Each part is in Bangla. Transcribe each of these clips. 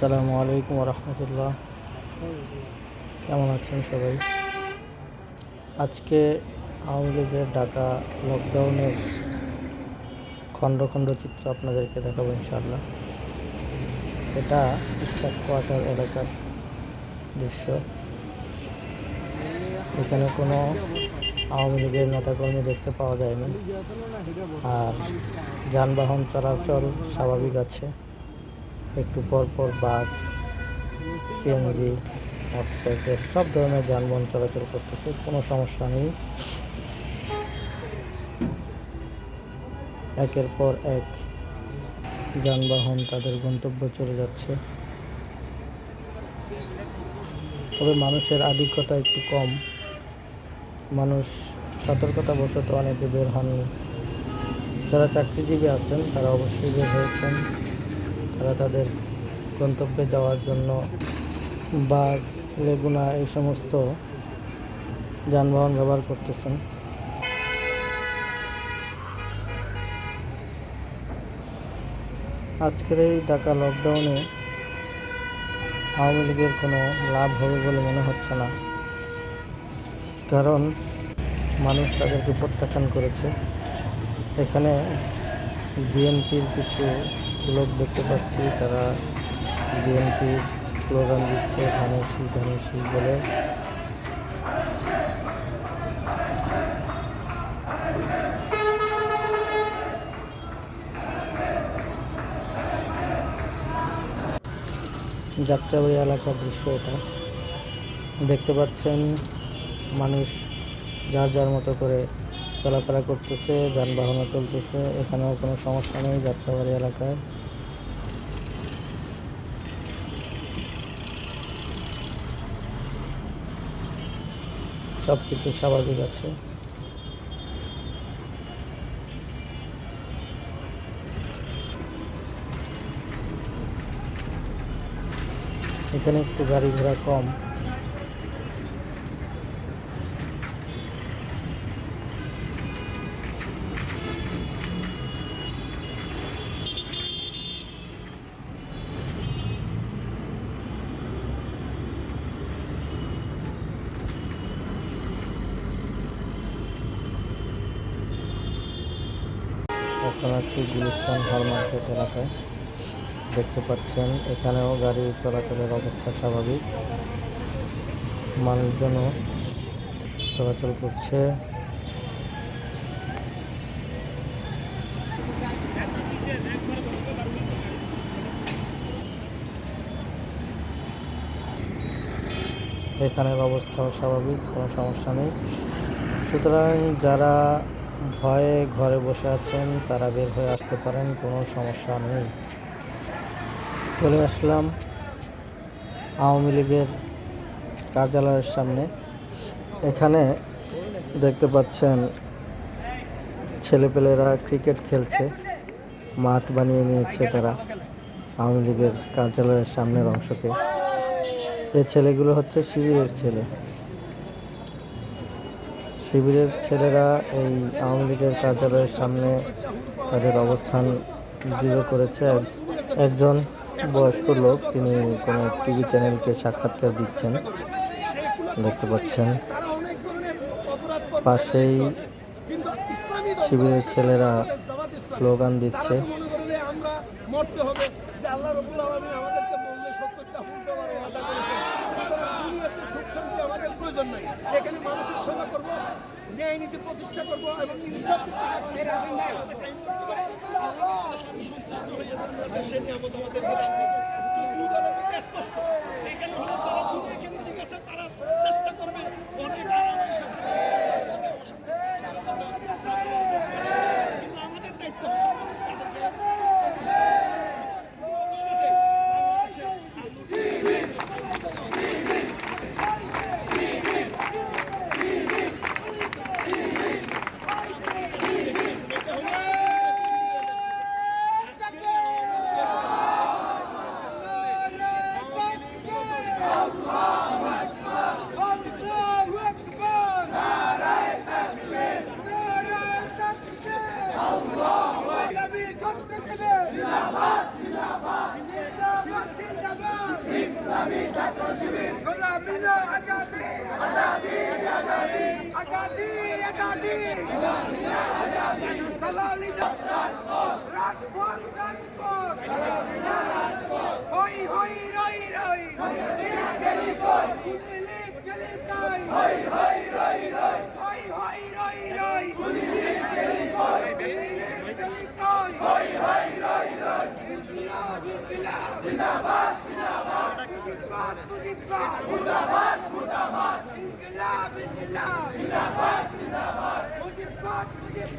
আসসালামু আলাইকুম রহমতুল্লাহ কেমন আছেন সবাই? আজকে আওয়ামী লীগের ডাকা লকডাউনের খণ্ড খণ্ড চিত্র আপনাদেরকে দেখাবো ইনশাল্লাহ এটা স্টাফ কোয়ার্টার এলাকার দৃশ্য। এখানে কোনো আওয়ামী লীগের নেতাকর্মী দেখতে পাওয়া যায়নি। আর যানবাহন চলাচল স্বাভাবিক আছে। একটু পর পর বাস সিএনজি মোটরসাইকেল সব ধরনের যানবাহন চলাচল করতেছে, কোনো সমস্যা নেই। একের পর এক যানবাহন তাদের গন্তব্য চলে যাচ্ছে। তবে মানুষের আধিক্যতা একটু কম। মানুষ সতর্কতা বশত অনেকে বের হননি। যারা চাকরিজীবী আছেন, তারা অবশ্যই বের হয়েছেন। তারা তাদের গন্তব্যে যাওয়ার জন্য বাস, লেগুনা এই সমস্ত যানবাহন ব্যবহার করতেছেন। আজকের এই ঢাকা লকডাউনে আওয়ামী লীগের কোনো লাভ হবে বলে মনে হচ্ছে না। কারণ মানুষ তাদেরকে প্রত্যাখ্যান করেছে। এখানে বিএনপির কিছু লোক দেখতে পাচ্ছি, তারা বিএনপির স্লোগান দিচ্ছে ধানের শীষ বলে। যাত্রাবাড়ি এলাকার দৃশ্য এটা। দেখতে পাচ্ছেন, মানুষ যার যার মতো করে চলাফেরা করতেছে, যানবাহনও চলতেছে, এখানেও কোনো সমস্যা নেই যাত্রাবাড়ি এলাকায়। সব কিছু স্বাভাবিক আছে। এখানে একটু গাড়ি ঘোড়া কম। আছি গুলিস্তান হল মার্কেট এলাকায় দেখতে পাচ্ছেন। এখানেও গাড়ি চলাচলের অবস্থা স্বাভাবিক। মানুষজনও চলাচল করছে। এখানের অবস্থাও স্বাভাবিক, কোনো সমস্যা নেই। সুতরাং যারা ভয়ে ঘরে বসে আছেন, তারা বের হয়ে আসতে পারেন, কোনো সমস্যা নেই। চলে আসলাম আওয়ামী লীগের কার্যালয়ের সামনে। এখানে দেখতে পাচ্ছেন, ছেলেপেলেরা ক্রিকেট খেলছে, মাঠ বানিয়ে নিয়েছে তারা আওয়ামী লীগের কার্যালয়ের সামনের অংশকে। এই ছেলেগুলো হচ্ছে শিবিরের ছেলে। শিবিরের ছেলেরা এই আওয়ামী লীগের কার্যালয়ের সামনে তাদের অবস্থান দৃঢ় করেছে। একজন বয়স্ক লোক, তিনি কোনো টিভি চ্যানেলকে সাক্ষাৎকার দিচ্ছেন। দেখতে পাচ্ছেন। পাশেই শিবিরের ছেলেরা স্লোগান দিচ্ছে। আমাদেরকে প্রয়োজন নাই। এখানে মানুষের সেবা করব, ন্যায় নীতি প্রতিষ্ঠা করব এবং ইনসাফ সন্তুষ্ট হয়ে যাচ্ছে। স্পষ্ট। এখানে হলো যারা দুনিয়া কেন্দ্রিক আছে তারা চেষ্টা করবে অনেক আরাম হিসাবে অশান্তি সৃষ্টি করার জন্য কিন্তু আমাদের দায়িত্ব হবে তাদেরকে জিন্দাবাদ জিন্দাবাদ জিন্দাবাদ গোলামি না আজাদি আজাদি আজাদি আজাদি। না রাজপথ রাজপথ হই হই রই রই কই গলি কই হই হই রই রই হই হই রই রই গলি গলি কই হই হই রই রই জিন্দাবাদ জিন্দাবাদ। জিন্দাবাদ জিন্দাবাদ জিন্দাবাদ ইনকিলাব ইনকিলাব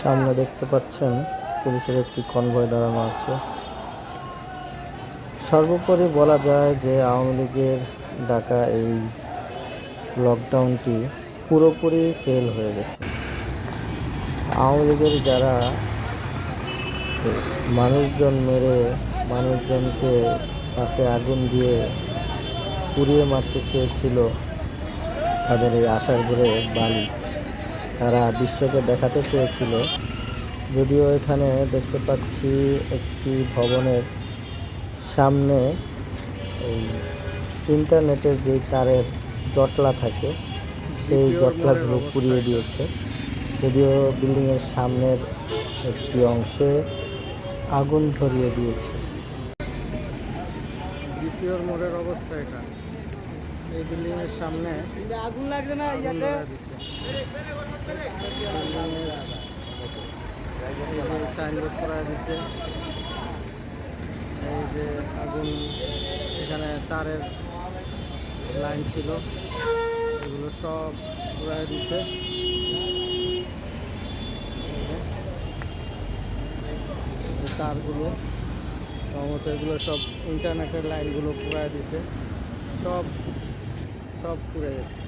সামনে দেখতে পাচ্ছেন পুলিশের একটি কনভয় দাঁড়ানো আছে। সর্বোপরি বলা যায় যে আওয়ামী লীগের ডাকা এই লকডাউনটি পুরোপুরি ফেল হয়ে গেছে। আওয়ামী লীগের যারা মানুষজন মেরে মানুষজনকে পাশে আগুন দিয়ে পুড়িয়ে মারতে চেয়েছিল তাদের এই আশার ঘুরে বালি। তারা বিশ্বকে দেখাতে চেয়েছিল। যদিও এখানে দেখতে পাচ্ছি একটি ভবনের সামনে এই ইন্টারনেটের যে তারের জটলা থাকে, সেই জটলাগুলো পুড়িয়ে দিয়েছে। যদিও বিল্ডিংয়ের সামনের একটি অংশে আগুন ধরিয়ে দিয়েছে। দ্বিতীয় মোড়ের অবস্থা এটা। এই বিল্ডিং এর সামনে আগুন লাগবে না সাইনবোর্ড করা দিছে। এই যে আগুন এখানে তারের লাইন ছিল। এগুলো সব পুরাই দিছে। তারগুলো। সম্ভবত এগুলো সব ইন্টারনেটের লাইনগুলো পুরাই দিছে। সব সব পুড়ে গেছে।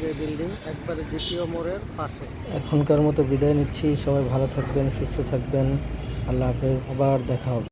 যে বিল্ডিং, একবারে দ্বিতীয় মোড়ের পাশে। এখনকার মতো বিদায় নিচ্ছি। সবাই ভালো থাকবেন, সুস্থ থাকবেন। আল্লাহ হাফেজ। আবার দেখা হবে।